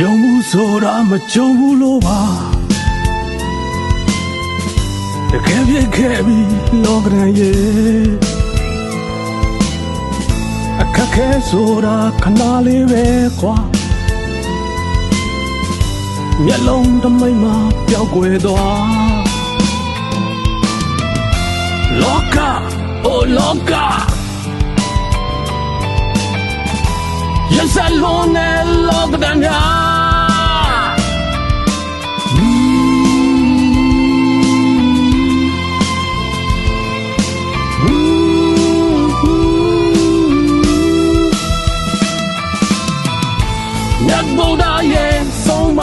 ယုံမှုဆိုတာမကြုံဘူးလို့ပါတကယ်ဖြစ်ခဲ့ပြီလောကရန်ရဲ့အခက်ခဲဆိုတာခဏလေးပဲကွာမျက်လုံးတစ်မိတ်မှာပျောက်ကွယ်သွားလောကအိုလောကရစလုံးနဲ့လောကဒဏ်ညာမြ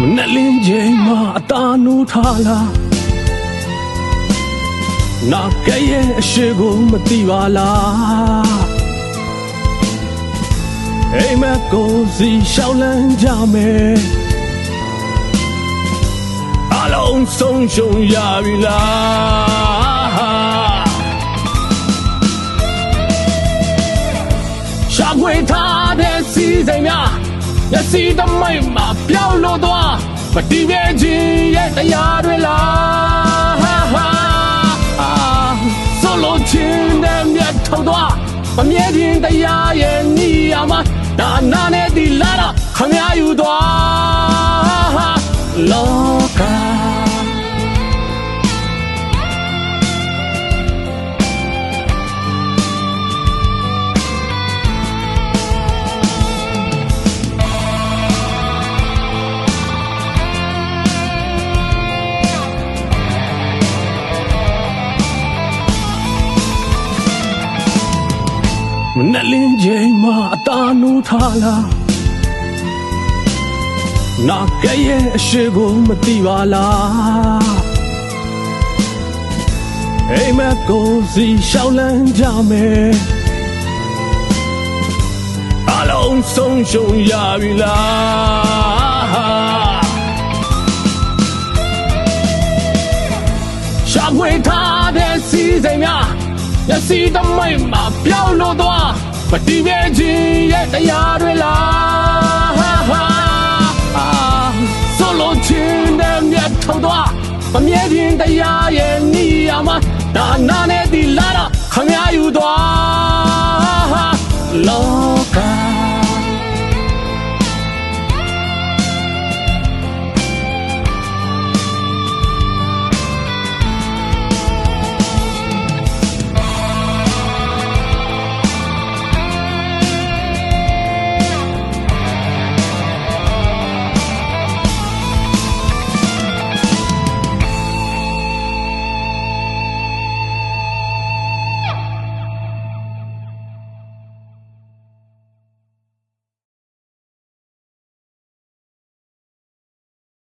မနဲ့လင်းချိန်မှာအตาနူထားလားနာကရဲ့အရှိကိုမသိပါလားအိမ်မက်ကိုစီရှောင်းလန်းကြမယ်အလုံးဆုံးရှုံရပြီလားရှာဖွေထားတဲ့စီစိမ်များ မျက်စိတမိတ်မှာပျောက်လို့သွားမတည်ပြဲခြင်းရဲ့တရားတွေလားဟာဟာအာဆိုလိုခြင်းနဲ့မြတ်ထုတ်သွားမမြဲခြင်းတရားရဲ့နီယာမှာဒါနာနဲ့ဒီလာတော့ခမရယူသွား မနဲ့လင်းချိန်မှာအตาနူထားလားနာကရဲ့အရှိကိုမသိပါလားအိမ်မက်ကိုစီရှောင်းလန်းကြမယ်အလုံးဆုံးရှုံရပြီလားရှာဖွေထားတဲ့စီစိမ် များမျက်စိတမိတ်မှာပျောက်လို့သွားမတည်ပြဲခြင်းရဲ့တရားတွေလား